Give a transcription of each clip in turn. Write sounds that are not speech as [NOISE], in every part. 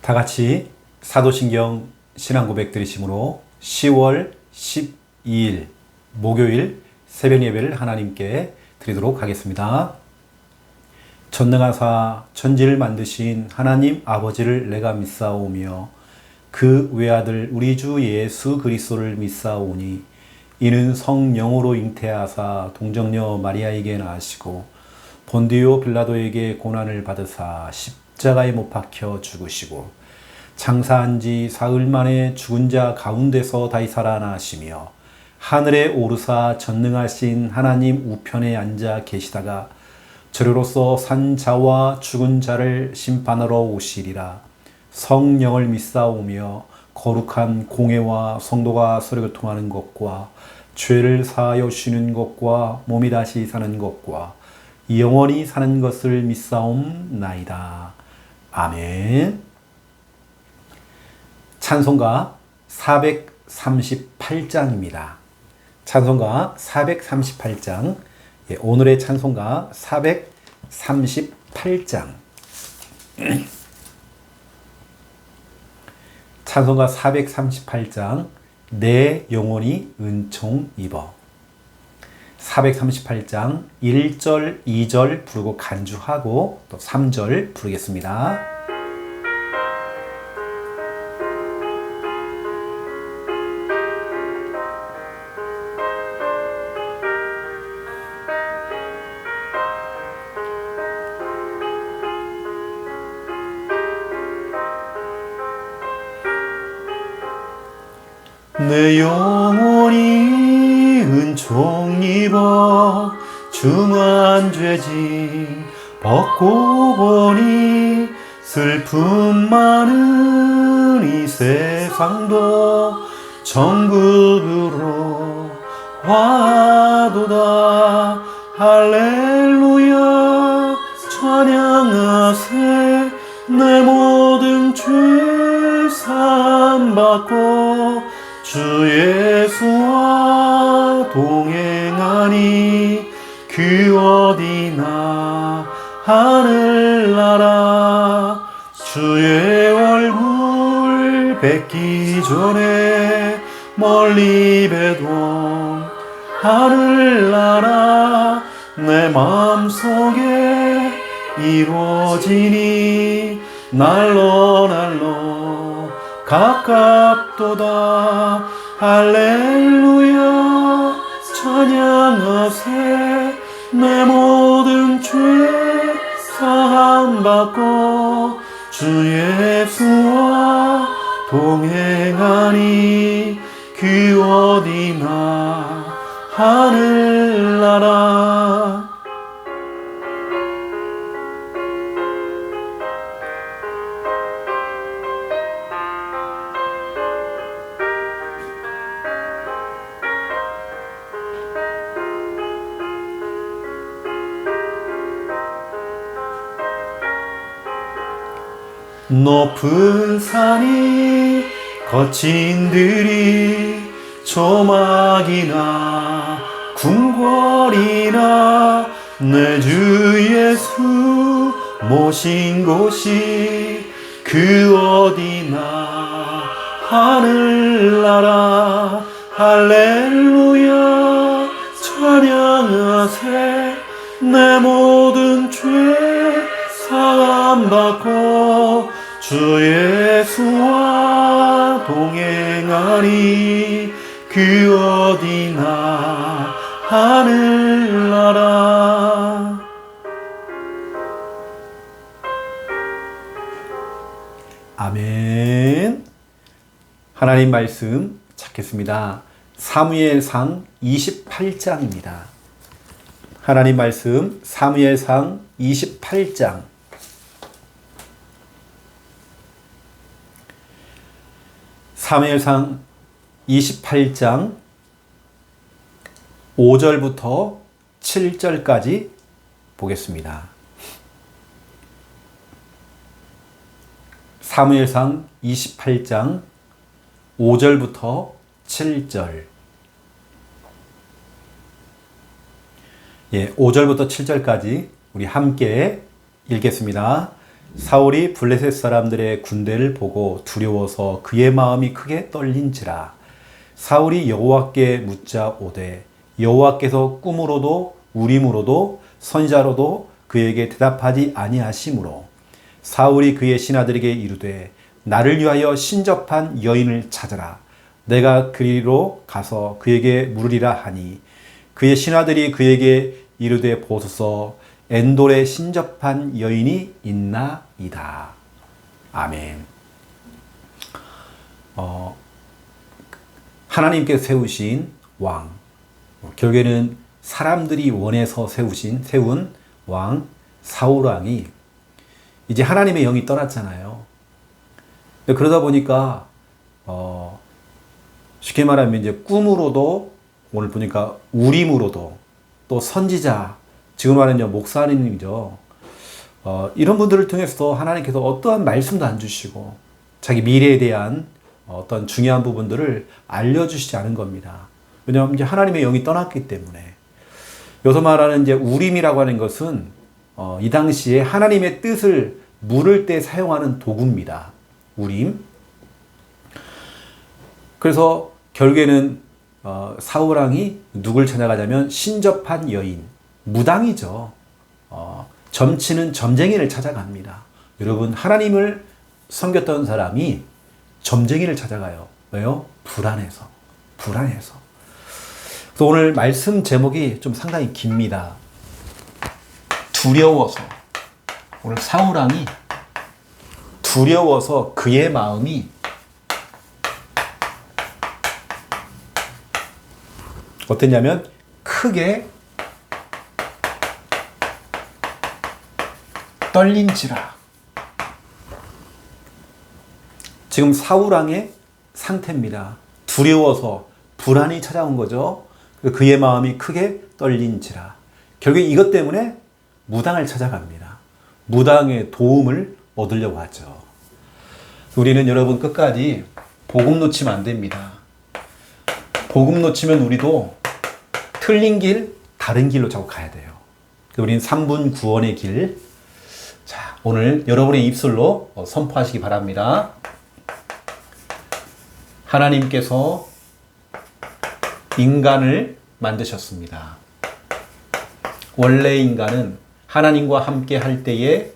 다 같이 사도신경 신앙 고백 드리심으로 10월 12일 목요일 새벽 예배를 하나님께 드리도록 하겠습니다. 전능하사 천지를 만드신 하나님 아버지를 내가 믿사오며 그 외아들 우리 주 예수 그리스도를 믿사오니 이는 성령으로 잉태하사 동정녀 마리아에게 나시고 본디오 빌라도에게 고난을 받으사 십자가에 못 박혀 죽으시고 장사한 지 사흘 만에 죽은 자 가운데서 다시 살아나시며 하늘에 오르사 전능하신 하나님 우편에 앉아 계시다가 저리로서 산 자와 죽은 자를 심판하러 오시리라 성령을 믿사오며 거룩한 공예와 성도가 서로 교통하는 것과 죄를 사하여 쉬는 것과 몸이 다시 사는 것과 영원히 사는 것을 믿사옵나이다. 아멘. 찬송가 438장입니다. 찬송가 438장. 예, 오늘의 찬송가 438장. 찬송가 438장. 내 영혼이 은총 입어. 438장 1절, 2절 부르고 간주하고 또 3절 부르겠습니다. 내 영혼이 은총 입어 중한 죄짐 벗고 보니 슬픔 많은 이 세상도 정국으로 와도다. 할렐루야. 찬양하세. 내 모든 죄 사함받고 주 예수와 동행 하니 그 어디나 하늘나라. 주의 얼굴 뵙기 전에 멀리 뵈던 하늘나라. 내 마음속에 이루어지니 날로 날로 가깝도다. 할렐루야 찬양하세. 내 모든 죄 사함 받고 주 예수와 동행하니 그 어디나 하늘나라 높은 산이 거친 들이 조막이나 궁궐이나 내 주 예수 모신 곳이 그 어디나 하늘나라. 할렐루야. 찬양하세. 내 모든 죄 사함받고 주 예수와 동행하니 그 어디나 하늘나라 아멘 하나님 말씀 찾겠습니다. 사무엘상 28장입니다. 하나님 말씀 사무엘상 28장 사무엘상 28장 5절부터 7절까지 보겠습니다. 사무엘상 28장 5절부터 7절. 예, 5절부터 7절까지 우리 함께 읽겠습니다. 사울이 블레셋 사람들의 군대를 보고 두려워서 그의 마음이 크게 떨린지라. 사울이 여호와께 묻자 오되 여호와께서 꿈으로도 우림으로도 선자로도 그에게 대답하지 아니하시므로. 사울이 그의 신하들에게 이르되 나를 위하여 신접한 여인을 찾아라. 내가 그리로 가서 그에게 물으리라 하니 그의 신하들이 그에게 이르되 보소서 엔돌에 신접한 여인이 있나이다. 아멘. 어, 하나님께서 세우신 왕, 결국에는 사람들이 원해서 세우신 세운 왕 사울 왕이 이제 하나님의 영이 떠났잖아요. 그러다 보니까 어, 쉽게 말하면 이제 꿈으로도 오늘 보니까 우림으로도 또 선지자 지금 말하는 목사님이죠. 어, 이런 분들을 통해서 하나님께서 어떠한 말씀도 안 주시고 자기 미래에 대한 어떤 중요한 부분들을 알려주시지 않은 겁니다. 왜냐하면 이제 하나님의 영이 떠났기 때문에 여기서 말하는 이제 우림이라고 하는 것은 어, 이 당시에 하나님의 뜻을 물을 때 사용하는 도구입니다. 우림. 그래서 결국에는 어, 사우랑이 누굴 찾아가냐면 신접한 여인, 무당이죠. 어, 점치는 점쟁이를 찾아갑니다. 여러분 하나님을 섬겼던 사람이 점쟁이를 찾아가요. 왜요? 불안해서. 불안해서. 그래서 오늘 말씀 제목이 좀 상당히 깁니다. 두려워서. 오늘 사우랑이 두려워서 그의 마음이 어땠냐면 크게 떨린지라. 지금 사우랑의 상태입니다. 두려워서 불안이 찾아온 거죠. 그의 마음이 크게 떨린지라. 결국 이것 때문에 무당을 찾아갑니다. 무당의 도움을 얻으려고 하죠. 우리는 여러분 끝까지 복음 놓치면 안 됩니다. 복음 놓치면 우리도 틀린 길, 다른 길로 자꾸 가야 돼요. 우리는 3분 구원의 길. 자, 오늘 여러분의 입술로 선포하시기 바랍니다. 하나님께서 인간을 만드셨습니다. 원래 인간은 하나님과 함께 할 때에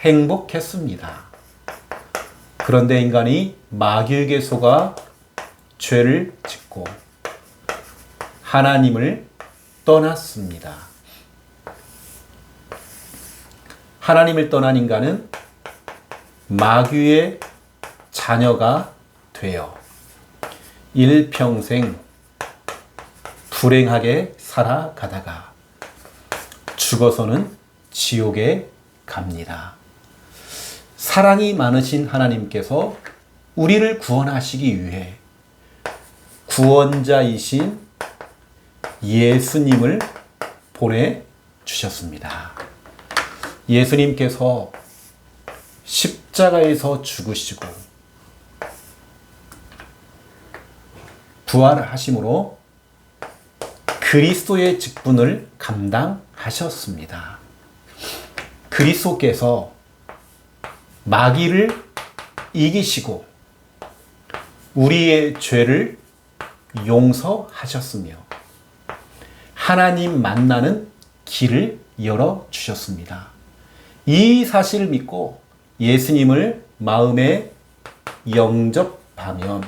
행복했습니다. 그런데 인간이 마귀에게 속아 죄를 짓고 하나님을 떠났습니다. 하나님을 떠난 인간은 마귀의 자녀가 되어 일평생 불행하게 살아가다가 죽어서는 지옥에 갑니다. 사랑이 많으신 하나님께서 우리를 구원하시기 위해 구원자이신 예수님을 보내주셨습니다. 예수님께서 십자가에서 죽으시고 부활하심으로 그리스도의 직분을 감당하셨습니다. 그리스도께서 마귀를 이기시고 우리의 죄를 용서하셨으며 하나님 만나는 길을 열어 주셨습니다. 이 사실을 믿고 예수님을 마음에 영접하면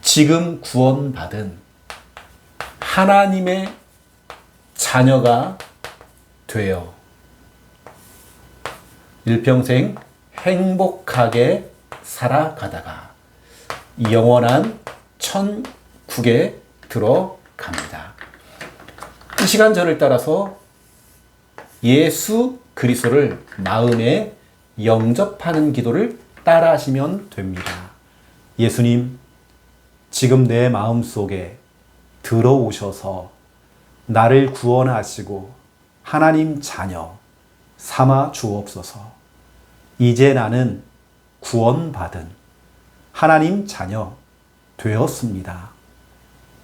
지금 구원받은 하나님의 자녀가 되어 일평생 행복하게 살아가다가 영원한 천국에 들어갑니다. 이 시간 저를 따라서 예수 그리스도를 마음에 영접하는 기도를 따라하시면 됩니다. 예수님, 지금 내 마음 속에 들어오셔서 나를 구원하시고 하나님 자녀 삼아 주옵소서. 이제 나는 구원받은 하나님 자녀 되었습니다.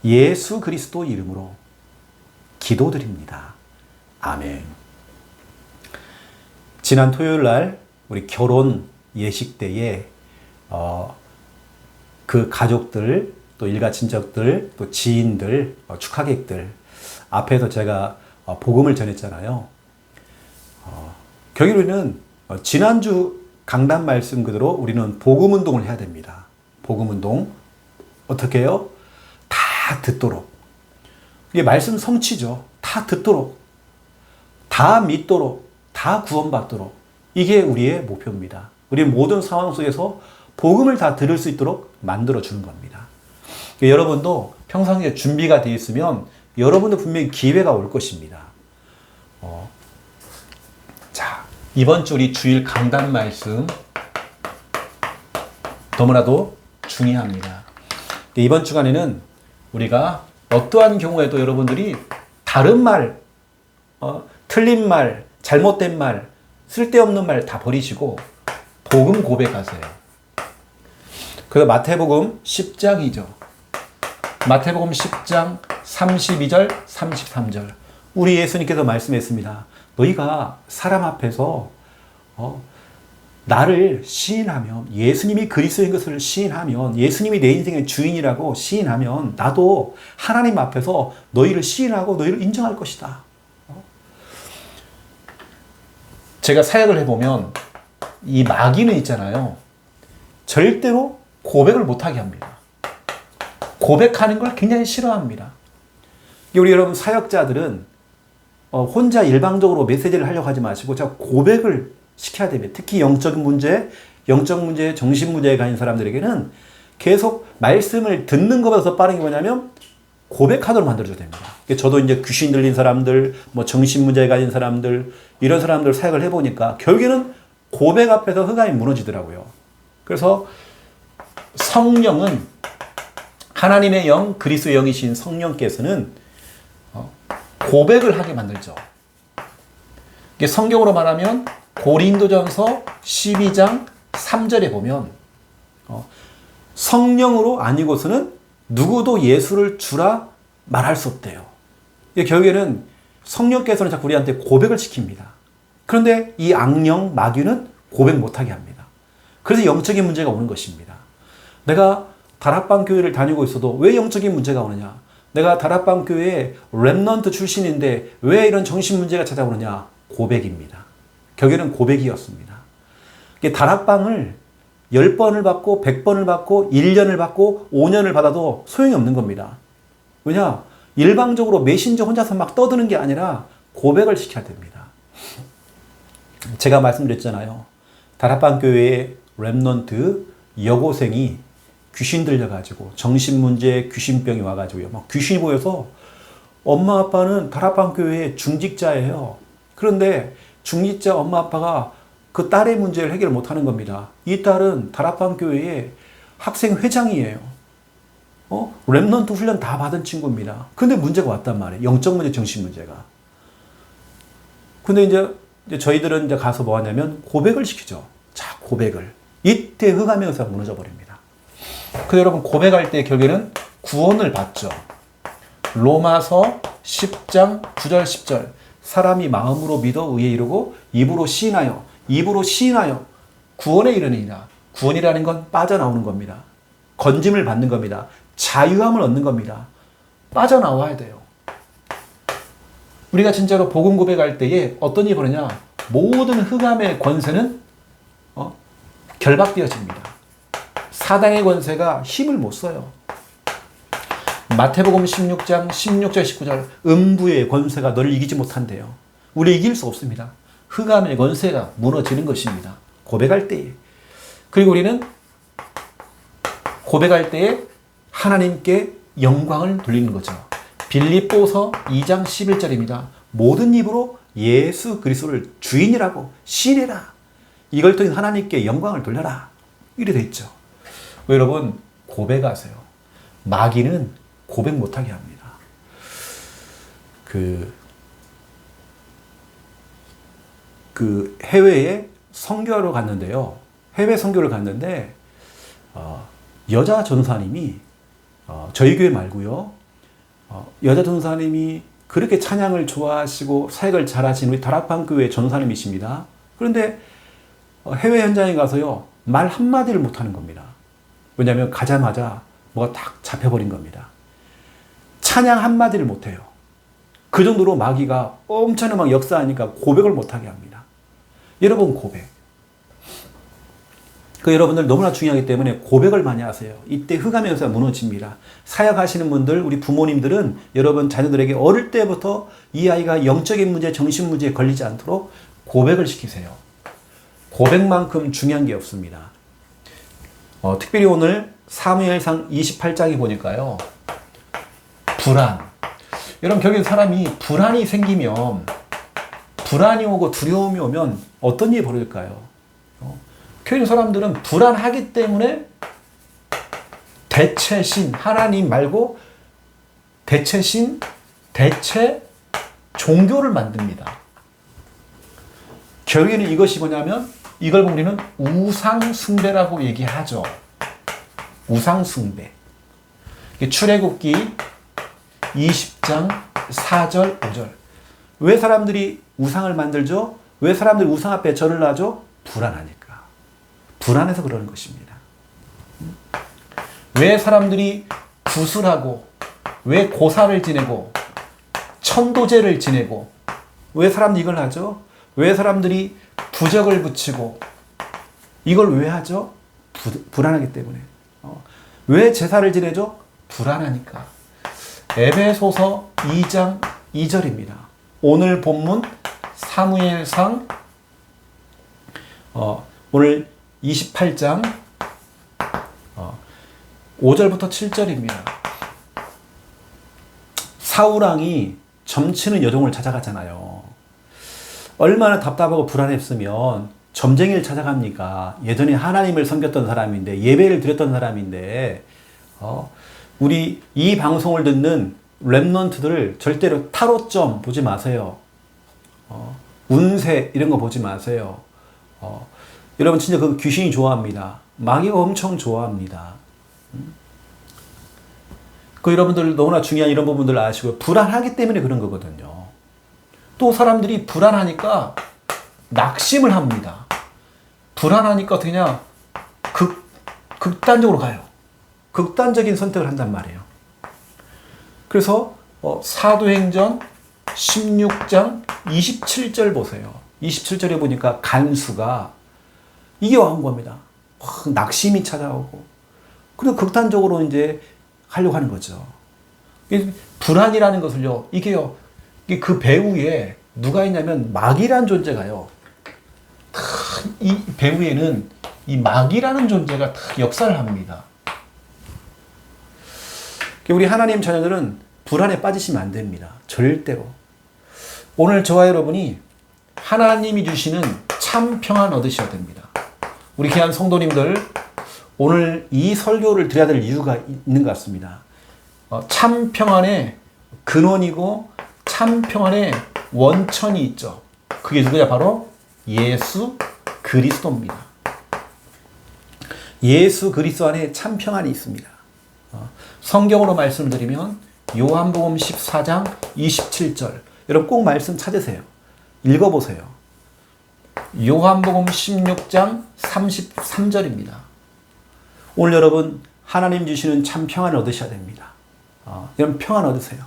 예수 그리스도 이름으로 기도드립니다. 아멘. 지난 토요일 날 우리 결혼 예식 때에 어, 그 가족들 또 일가 친척들 또 지인들 어, 축하객들 앞에서 제가 어, 복음을 전했잖아요. 어, 결국에는 어, 지난주 강단 말씀 그대로 우리는 복음 운동을 해야 됩니다. 복음 운동 어떻게 해요? 다 듣도록 이게 말씀 성취죠. 다 듣도록 다 믿도록 다 구원받도록 이게 우리의 목표입니다. 우리 모든 상황 속에서 복음을 다 들을 수 있도록 만들어 주는 겁니다. 여러분도 평상시에 준비가 되어 있으면 여러분도 분명히 기회가 올 것입니다. 어. 자, 이번 주 우리 주일 강단 말씀 너무나도 중요합니다. 이번 주간에는 우리가 어떠한 경우에도 여러분들이 다른 말, 어, 틀린 말, 잘못된 말, 쓸데없는 말 다 버리시고 복음 고백하세요. 그래서 마태복음 10장이죠. 마태복음 10장 32절, 33절. 우리 예수님께서 말씀했습니다. 너희가 사람 앞에서 어, 나를 시인하면 예수님이 그리스도인 것을 시인하면 예수님이 내 인생의 주인이라고 시인하면 나도 하나님 앞에서 너희를 시인하고 너희를 인정할 것이다. 어? 제가 사역을 해보면 이 마귀는 있잖아요. 절대로 고백을 못하게 합니다. 고백하는 걸 굉장히 싫어합니다. 우리 여러분 사역자들은 어, 혼자 일방적으로 메시지를 하려고 하지 마시고 자 고백을 시켜야 됩니다. 특히 영적인 문제, 영적 문제, 정신 문제에 가진 사람들에게는 계속 말씀을 듣는 것보다 더 빠른 게 뭐냐면 고백하도록 만들어줘야 됩니다. 저도 이제 귀신 들린 사람들, 뭐 정신 문제에 가진 사람들, 이런 사람들 사역을 해보니까 결국에는 고백 앞에서 흑암이 무너지더라고요. 그래서 성령은 하나님의 영, 그리스도의 영이신 성령께서는 어, 고백을 하게 만들죠. 성경으로 말하면 고린도전서 12장 3절에 보면 어, 성령으로 아니고서는 누구도 예수를 주라 말할 수 없대요. 결국에는 성령께서는 자꾸 우리한테 고백을 시킵니다. 그런데 이 악령, 마귀는 고백 못하게 합니다. 그래서 영적인 문제가 오는 것입니다. 내가 다락방 교회를 다니고 있어도 왜 영적인 문제가 오느냐? 내가 다락방 교회 랩넌트 출신인데 왜 이런 정신 문제가 찾아오느냐? 고백입니다. 결국에는 고백이었습니다. 다락방을 10번을 받고 100번을 받고 1년을 받고 5년을 받아도 소용이 없는 겁니다. 왜냐? 일방적으로 메신저 혼자서 막 떠드는 게 아니라 고백을 시켜야 됩니다. [LAUGHS] 제가 말씀드렸잖아요. 다락방 교회의 랩넌트 여고생이 귀신 들려가지고 정신문제 귀신병이 와가지고요. 막 귀신이 보여서 엄마 아빠는 다락방 교회의 중직자예요. 그런데 중직자 엄마 아빠가 그 딸의 문제를 해결 못하는 겁니다. 이 딸은 다락방 교회의 학생 회장이에요. 어? 랩넌트 훈련 다 받은 친구입니다. 근데 문제가 왔단 말이에요. 영적 문제, 정신 문제가. 근데 이제, 저희들은 이제 가서 뭐 하냐면 고백을 시키죠. 자, 고백을. 이때 흑암에서 무너져 버립니다. 그 여러분 고백할 때 결국에는 구원을 받죠. 로마서 10장 9절 10절 사람이 마음으로 믿어 의에 이르고 입으로 시인하여 입으로 시인하여 구원에 이르느니라. 구원이라는 건 빠져나오는 겁니다. 건짐을 받는 겁니다. 자유함을 얻는 겁니다. 빠져나와야 돼요. 우리가 진짜로 복음 고백할 때에 어떤 일이 벌어냐? 모든 흑암의 권세는 어? 결박되어집니다. 사단의 권세가 힘을 못 써요. 마태복음 16장 16절 19절 음부의 권세가 너를 이기지 못한대요. 우리 이길 수 없습니다. 흑암의 권세가 무너지는 것입니다. 고백할 때에. 그리고 우리는 고백할 때에 하나님께 영광을 돌리는 거죠. 빌립보서 2장 11절입니다. 모든 입으로 예수 그리스도를 주인이라고 신해라. 이걸 통해 하나님께 영광을 돌려라. 이래 돼 있죠. 여러분 고백하세요. 마귀는 고백 못하게 합니다. 그, 그 해외에 선교하러 갔는데요. 해외 선교를 갔는데, 어, 여자 전사님이, 어, 저희 교회 말고요. 어, 여자 전사님이 그렇게 찬양을 좋아하시고 사역을 잘하신 우리 다락방 교회 전사님이십니다. 그런데 어, 해외 현장에 가서요, 말 한마디를 못하는 겁니다. 왜냐하면 가자마자 뭐가 딱 잡혀버린 겁니다. 찬양 한마디를 못해요. 그 정도로 마귀가 엄청난 막 역사하니까 고백을 못하게 합니다. 여러분 고백. 그 여러분들 너무나 중요하기 때문에 고백을 많이 하세요. 이때 흑암의 역사가 무너집니다. 사역하시는 분들, 우리 부모님들은 여러분 자녀들에게 어릴 때부터 이 아이가 영적인 문제, 정신 문제에 걸리지 않도록 고백을 시키세요. 고백만큼 중요한 게 없습니다. 어, 특별히 오늘 사무엘상 28장에 보니까요. 불안. 여러분, 결국 사람이 불안이 생기면, 불안이 오고 두려움이 오면 어떤 일이 벌어질까요? 어, 교인 사람들은 불안하기 때문에 대체신, 하나님 말고 대체신, 대체 종교를 만듭니다. 결국에는 이것이 뭐냐면 이걸 우리는 우상 숭배라고 얘기하죠. 우상 숭배. 출애굽기 20장 4절 5절. 왜 사람들이 우상을 만들죠? 왜 사람들이 우상 앞에 절을 하죠? 불안하니까. 불안해서 그러는 것입니다. 왜 사람들이 구슬하고 왜 고사를 지내고 천도제를 지내고 왜 사람들이 이걸 하죠? 왜 사람들이 부적을 붙이고 이걸 왜 하죠? 부, 불안하기 때문에. 어. 왜 제사를 지내죠? 불안하니까. 에베소서 2장 2절입니다. 오늘 본문 사무엘상 어, 오늘 28장 어, 5절부터 7절입니다. 사우랑이 점치는 여종을 찾아갔잖아요. 얼마나 답답하고 불안했으면 점쟁이를 찾아갑니까? 예전에 하나님을 섬겼던 사람인데 예배를 드렸던 사람인데 어, 우리 이 방송을 듣는 랩넌트들을 절대로 타로점 보지 마세요. 어, 운세 이런 거 보지 마세요. 어, 여러분 진짜 그 귀신이 좋아합니다. 마귀가 엄청 좋아합니다. 음? 그 여러분들 너무나 중요한 이런 부분들 아시고 불안하기 때문에 그런 거거든요. 또 사람들이 불안하니까 낙심을 합니다. 불안하니까 그냥 극, 극단적으로 가요. 극단적인 선택을 한단 말이에요. 그래서 어, 사도행전 16장 27절 보세요. 27절에 보니까 간수가 이게 온 겁니다. 확 낙심이 찾아오고. 그리고 극단적으로 이제 하려고 하는 거죠. 불안이라는 것을요, 이게요, 그 배후에 누가 있냐면 마귀란 존재가요, 이 배후에는 이 마귀라는 존재가 역사를 합니다. 우리 하나님 자녀들은 불안에 빠지시면 안 됩니다. 절대로. 오늘 저와 여러분이 하나님이 주시는 참 평안 얻으셔야 됩니다. 우리 귀한 성도님들, 오늘 이 설교를 드려야 될 이유가 있는 것 같습니다. 어, 참 평안의 근원이고 참 평안의 원천이 있죠. 그게 누구냐? 바로 예수 그리스도입니다. 예수 그리스도 안에 참 평안이 있습니다. 어, 성경으로 말씀을 드리면 요한복음 14장 27절. 여러분 꼭 말씀 찾으세요. 읽어보세요. 요한복음 16장 33절입니다. 오늘 여러분 하나님 주시는 참 평안을 얻으셔야 됩니다. 어, 여러분 평안 얻으세요.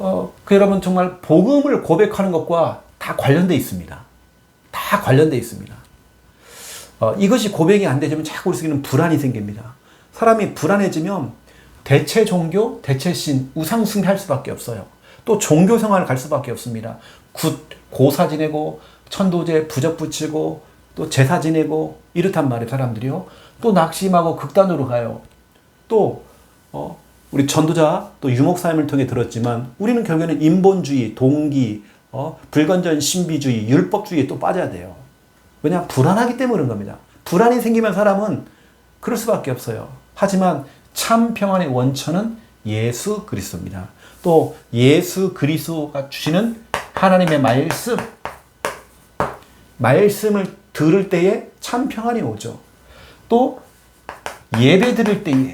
어, 그 여러분 정말 복음을 고백하는 것과 다 관련돼 있습니다. 다 관련돼 있습니다. 어, 이것이 고백이 안 되면 자꾸 우리에게는 불안이 생깁니다. 사람이 불안해지면 대체 종교, 대체 신, 우상 숭배할 수밖에 없어요. 또 종교 생활을 갈 수밖에 없습니다. 굿, 고사 지내고 천도제 부적 붙이고 또 제사 지내고 이렇단 말이에요 사람들이요. 또 낙심하고 극단으로 가요. 또 어, 우리 전도자 또 유목사님을 통해 들었지만 우리는 결국에는 인본주의, 동기, 어, 불건전 신비주의, 율법주의에 또 빠져야 돼요. 왜냐 불안하기 때문에 그런 겁니다. 불안이 생기면 사람은 그럴 수밖에 없어요. 하지만 참 평안의 원천은 예수 그리스도입니다. 또 예수 그리스도가 주시는 하나님의 말씀, 말씀을 들을 때에 참 평안이 오죠. 또 예배 드릴 때에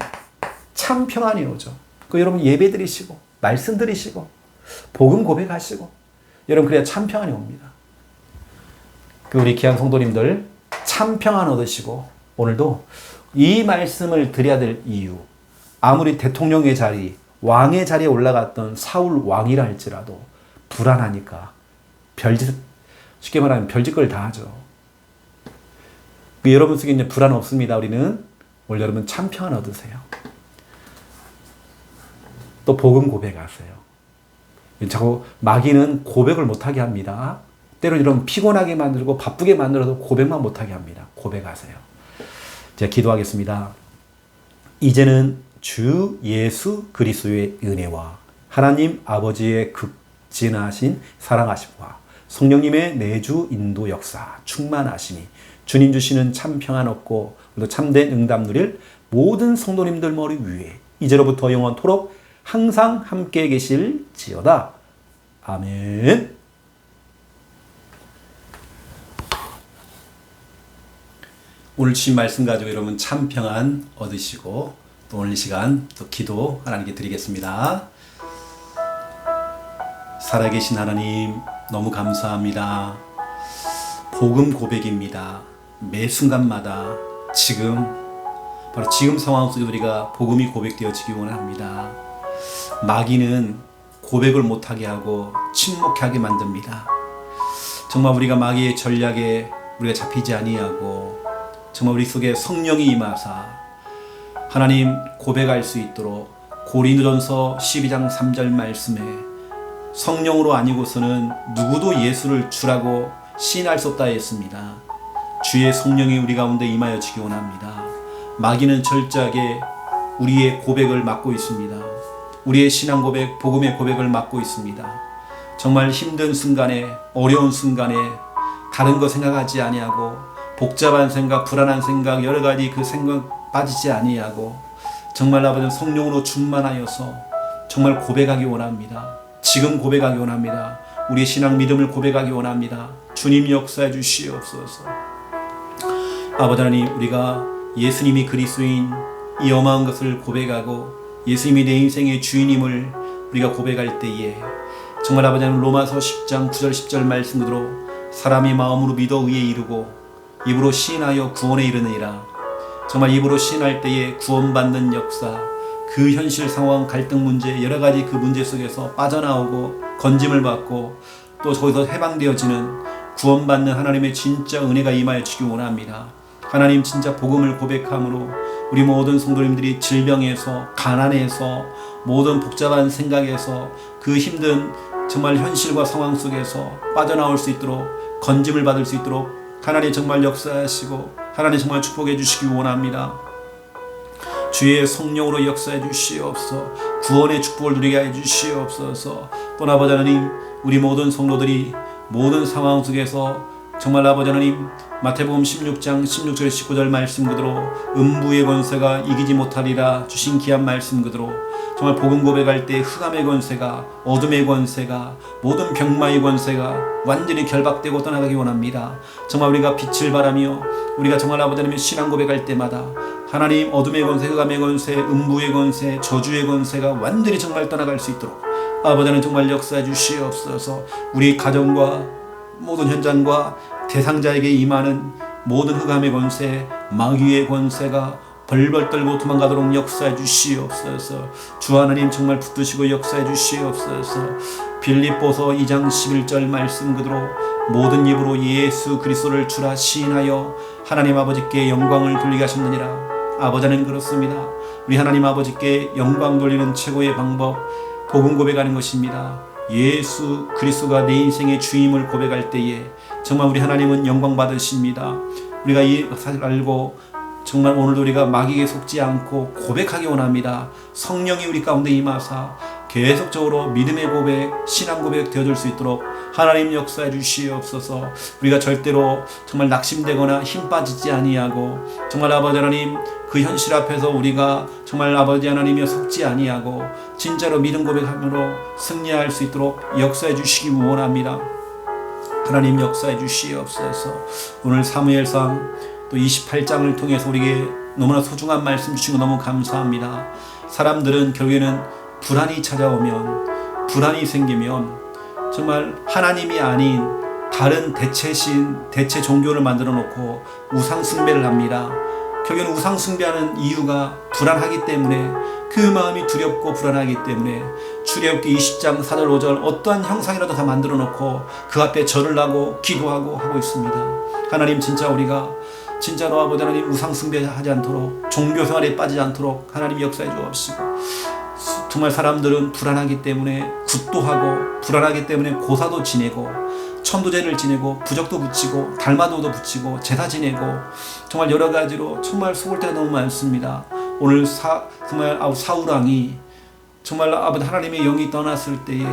참 평안이 오죠. 그 여러분 예배 드리시고 말씀 드리시고 복음 고백하시고 여러분 그래야 참 평안이 옵니다. 그 우리 귀한 성도님들 참 평안 얻으시고 오늘도 이 말씀을 드려야 될 이유 아무리 대통령의 자리 왕의 자리에 올라갔던 사울 왕이라 할지라도 불안하니까 별짓 쉽게 말하면 별짓걸 다 하죠. 그 여러분 속에 이제 불안 없습니다. 우리는 오늘 여러분 참 평안 얻으세요. 또 복음 고백하세요. 자꾸 마귀는 고백을 못하게 합니다. 때로는 이런 피곤하게 만들고 바쁘게 만들어도 고백만 못하게 합니다. 고백하세요. 제가 기도하겠습니다. 이제는 주 예수 그리스도의 은혜와 하나님 아버지의 극진하신 사랑하심과 성령님의 내주 인도 역사 충만하시니 주님 주시는 참 평안 얻고 또 참된 응답 누릴 모든 성도님들 머리 위에 이제로부터 영원토록 항상 함께 계실지어다. 아멘. 오늘 주신 말씀 가지고 여러분 참 평안 얻으시고 또 오늘 이 시간 또 기도 하나님께 드리겠습니다. 살아계신 하나님 너무 감사합니다. 복음 고백입니다. 매 순간마다 지금 바로 지금 상황 속에 우리가 복음이 고백되어지기 원합니다. 마귀는 고백을 못하게 하고 침묵하게 만듭니다. 정말 우리가 마귀의 전략에 우리가 잡히지 아니하고 정말 우리 속에 성령이 임하사 하나님 고백할 수 있도록 고린도전서 12장 3절 말씀에 성령으로 아니고서는 누구도 예수를 주라고 시인할 수 없다 했습니다. 주의 성령이 우리 가운데 임하여 지기 원합니다. 마귀는 철저하게 우리의 고백을 막고 있습니다. 우리의 신앙 고백, 복음의 고백을 막고 있습니다. 정말 힘든 순간에, 어려운 순간에 다른 거 생각하지 아니하고 복잡한 생각, 불안한 생각, 여러 가지 그 생각 빠지지 아니하고 정말 아버지 성령으로 충만하여서 정말 고백하기 원합니다. 지금 고백하기 원합니다. 우리의 신앙 믿음을 고백하기 원합니다. 주님 역사해 주시옵소서. 아버지 하나님, 우리가 예수님이 그리스도인 이 어마한 것을 고백하고 예수님이 내 인생의 주인임을 우리가 고백할 때에 정말 아버지 하나님 로마서 10장 9절 10절 말씀 그대로 사람이 마음으로 믿어 의에 이르고 입으로 시인하여 구원에 이르느니라. 정말 입으로 시인할 때에 구원받는 역사, 그 현실 상황, 갈등 문제, 여러 가지 그 문제 속에서 빠져나오고 건짐을 받고 또 거기서 해방되어지는 구원받는 하나님의 진짜 은혜가 임하여 주기 원합니다. 하나님 진짜 복음을 고백함으로 우리 모든 성도님들이 질병에서 가난에서 모든 복잡한 생각에서 그 힘든 정말 현실과 상황 속에서 빠져나올 수 있도록 건짐을 받을 수 있도록 하나님 정말 역사하시고 하나님 정말 축복해 주시기 원합니다. 주의 성령으로 역사해 주시옵소서 구원의 축복을 누리게 해 주시옵소서 또 아버지 하나님 우리 모든 성도들이 모든 상황 속에서 정말 아버지 하나님 마태복음 16장 16절 19절 말씀 그대로 음부의 권세가 이기지 못하리라 주신 귀한 말씀 그대로 정말 복음 고백할 때 흑암의 권세가 어둠의 권세가 모든 병마의 권세가 완전히 결박되고 떠나가기 원합니다. 정말 우리가 빛을 바라며 우리가 정말 아버지 하나님 신앙 고백할 때마다 하나님 어둠의 권세, 흑암의 권세, 음부의 권세, 저주의 권세가 완전히 정말 떠나갈 수 있도록 아버지는 정말 역사해 주시옵소서 우리 가정과 모든 현장과 대상자에게 임하는 모든 흑암의 권세, 마귀의 권세가 벌벌 떨고 도망가도록 역사해 주시옵소서. 주 하나님 정말 붙드시고 역사해 주시옵소서. 빌립보서 2장 11절 말씀 그대로 모든 입으로 예수 그리스도를 주라 시인하여 하나님 아버지께 영광을 돌리게 하셨느니라. 아버지는 그렇습니다. 우리 하나님 아버지께 영광 돌리는 최고의 방법 복음 고백하는 것입니다. 예수 그리스도가 내 인생의 주임을 고백할 때에 정말 우리 하나님은 영광 받으십니다. 우리가 이 사실 알고 정말 오늘도 우리가 마귀에 속지 않고 고백하기 원합니다. 성령이 우리 가운데 임하사 계속적으로 믿음의 고백, 신앙 고백 되어줄 수 있도록 하나님 역사해 주시옵소서. 우리가 절대로 정말 낙심되거나 힘 빠지지 아니하고 정말 아버지 하나님 그 현실 앞에서 우리가 정말 아버지 하나님이 속지 아니하고 진짜로 믿음 고백함으로 승리할 수 있도록 역사해 주시기 원합니다. 하나님 역사해 주시옵소서. 오늘 사무엘상 또 28장을 통해서 우리에게 너무나 소중한 말씀 주신 거 너무 감사합니다. 사람들은 결국에는 불안이 찾아오면 불안이 생기면 정말 하나님이 아닌 다른 대체신 대체 종교를 만들어 놓고 우상 숭배를 합니다. 결국엔 우상 숭배하는 이유가 불안하기 때문에 그 마음이 두렵고 불안하기 때문에 출애굽기 20장 4절 5절 어떠한 형상이라도 다 만들어 놓고 그 앞에 절을 하고 기도하고 하고 있습니다. 하나님 진짜 우리가 진짜로 아버지 하나님 우상 숭배하지 않도록 종교 생활에 빠지지 않도록 하나님 역사해 주옵시고 정말 사람들은 불안하기 때문에 굿도 하고 불안하기 때문에 고사도 지내고 천도제를 지내고 부적도 붙이고 달마도도 붙이고 제사 지내고 정말 여러 가지로 정말 속을 때가 너무 많습니다. 오늘 사 정말 사우랑이 정말 아버지 하나님의 영이 떠났을 때에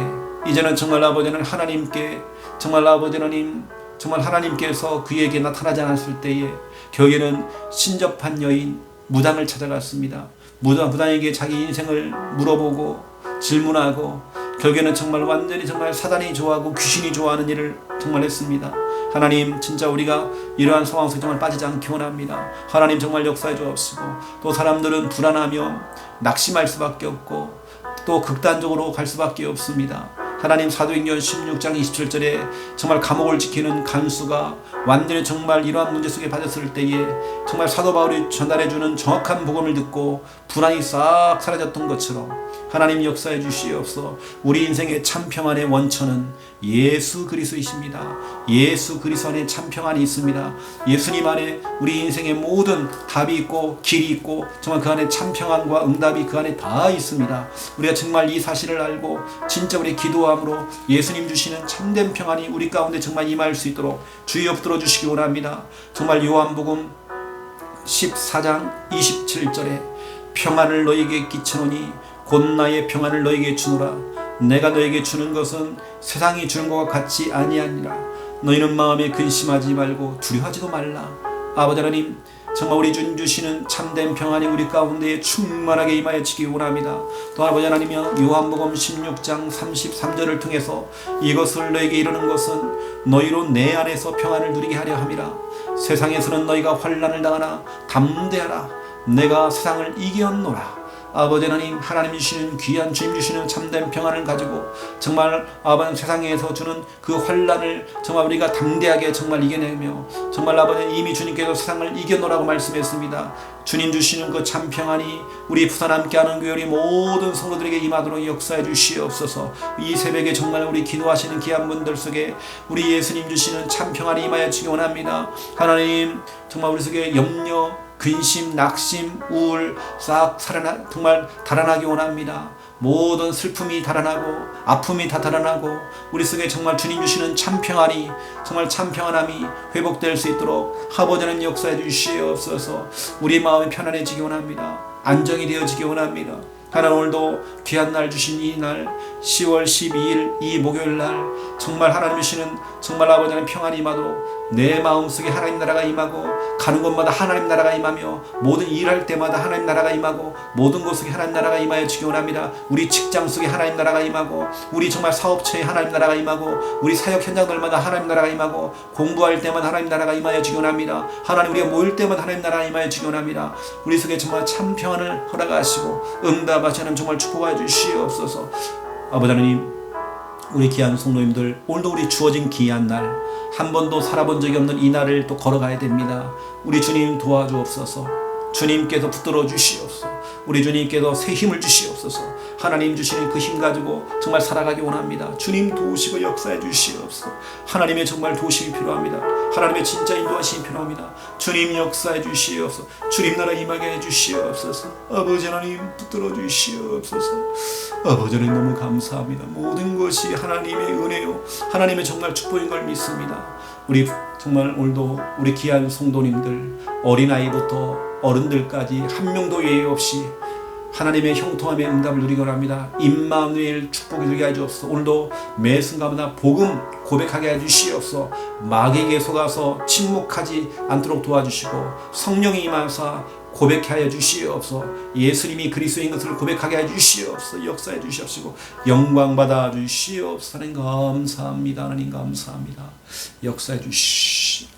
이제는 정말 아버지 는 하나님께 정말 아버지 하나님 정말 하나님께서 그에게 나타나지 않았을 때에 결국에는 신접한 여인 무당을 찾아갔습니다. 무당 무당에게 자기 인생을 물어보고 질문하고 결국에는 정말 완전히 정말 사단이 좋아하고 귀신이 좋아하는 일을 정말 했습니다. 하나님 진짜 우리가 이러한 상황 속에 정말 빠지지 않기 원합니다. 하나님 정말 역사해 주옵시고 또 사람들은 불안하며 낙심할 수밖에 없고 또 극단적으로 갈 수밖에 없습니다. 하나님 사도행전 16장 27절에 정말 감옥을 지키는 간수가 완전히 정말 이러한 문제 속에 빠졌을 때에 정말 사도 바울이 전달해 주는 정확한 복음을 듣고 불안이 싹 사라졌던 것처럼 하나님 역사해 주시옵소 우리 인생의 참 평안의 원천은 예수 그리스도이십니다. 예수 그리스도 안에 참 평안이 있습니다. 예수님 안에 우리 인생의 모든 답이 있고 길이 있고 정말 그 안에 참 평안과 응답이 그 안에 다 있습니다. 우리가 정말 이 사실을 알고 진짜 우리 기도함으로 예수님 주시는 참된 평안이 우리 가운데 정말 임할 수 있도록 주의 엎드려 주시기 원합니다. 정말 요한복음 14장 27절에 평안을 너에게 끼치노니 곧 나의 평안을 너에게 주노라 내가 너에게 주는 것은 세상이 주는 것과 같이 아니하니라 너희는 마음에 근심하지 말고 두려워하지도 말라 아버지 하나님 정말 우리 주님 주시는 참된 평안이 우리 가운데에 충만하게 임하여 지기 원합니다. 또 아버지 하나님여 요한복음 16장 33절을 통해서 이것을 너에게 이르는 것은 너희로 내 안에서 평안을 누리게 하려 함이라. 세상에서는 너희가 환난을 당하나 담대하라. 내가 세상을 이겼노라. 아버지 하나님 하나님 주시는 귀한 주님 주시는 참된 평안을 가지고 정말 아버지 세상에서 주는 그 환란을 정말 우리가 담대하게 정말 이겨내며 정말 아버지 이미 주님께서 세상을 이겨노라고 말씀했습니다. 주님 주시는 그 참 평안이 우리 부산 함께하는 교회 모든 성도들에게 임하도록 역사해 주시옵소서. 이 새벽에 정말 우리 기도하시는 귀한 분들 속에 우리 예수님 주시는 참 평안이 임하여 주기 원합니다. 하나님 정말 우리 속에 염려 근심, 낙심, 우울 싹 살아나 정말 달아나기 원합니다. 모든 슬픔이 달아나고 아픔이 다 달아나고 우리 속에 정말 주님 주시는 참 평안이 정말 참 평안함이 회복될 수 있도록 하버저는 역사해 주시옵소서. 우리 마음이 편안해지기 원합니다. 안정이 되어지기 원합니다. 하나님 오늘도 귀한 날 주신 이 날 10월 12일 이 목요일 날 정말 하나님 주시는 정말 아버지는 평안이 임하도록 내 마음속에 하나님 나라가 임하고 가는 곳마다 하나님 나라가 임하며 모든 일할 때마다 하나님 나라가 임하고 모든 곳 속에 하나님 나라가 임하여 주기 원합니다. 우리 직장 속에 하나님 나라가 임하고 우리 정말 사업처에 하나님 나라가 임하고 우리 사역 현장들마다 하나님 나라가 임하고 공부할 때마다 하나님 나라가 임하여 주기 원합니다. 하나님 우리가 모일 때마다 하나님 나라가 임하여 주기 원합니다. 우리 속에 정말 참 평안을 허락하시고 응답하시는 정말 축복하여 주시옵소서. 아버지 하나님 우리 귀한 성도님들 오늘도 우리 주어진 귀한 날 한 번도 살아본 적이 없는 이 날을 또 걸어가야 됩니다. 우리 주님 도와주옵소서. 주님께서 붙들어 주시옵소서. 우리 주님께서 새 힘을 주시옵소서. 하나님 주시는 그 힘 가지고 정말 살아가기 원합니다. 주님 도우시고 역사해 주시옵소서. 하나님의 정말 도우심이 필요합니다. 하나님의 진짜 인도하심이 필요합니다. 주님 역사해 주시옵소서. 주님 나라 임하게 해 주시옵소서. 아버지 하나님 붙들어 주시옵소서. 아버지 하나님 너무 감사합니다. 모든 것이 하나님의 은혜요. 하나님의 정말 축복인 걸 믿습니다. 우리 정말 오늘도 우리 귀한 성도님들 어린아이부터 어른들까지 한 명도 예외 없이 하나님의 형통함의 응답을 누리기 원합니다. 임마누엘 축복이 되게 해주옵소서. 오늘도 매 순간마다 복음 고백하게 해주시옵소서. 마귀에게 속아서 침묵하지 않도록 도와주시고 성령이 임하사 고백해 하여 주시옵소서. 예수님이 그리스도인 것을 고백하게 해 주시옵소서. 역사해 주시옵시고 영광 받아 주시옵소서. 하나님 감사합니다. 하나님 감사합니다. 역사해 주시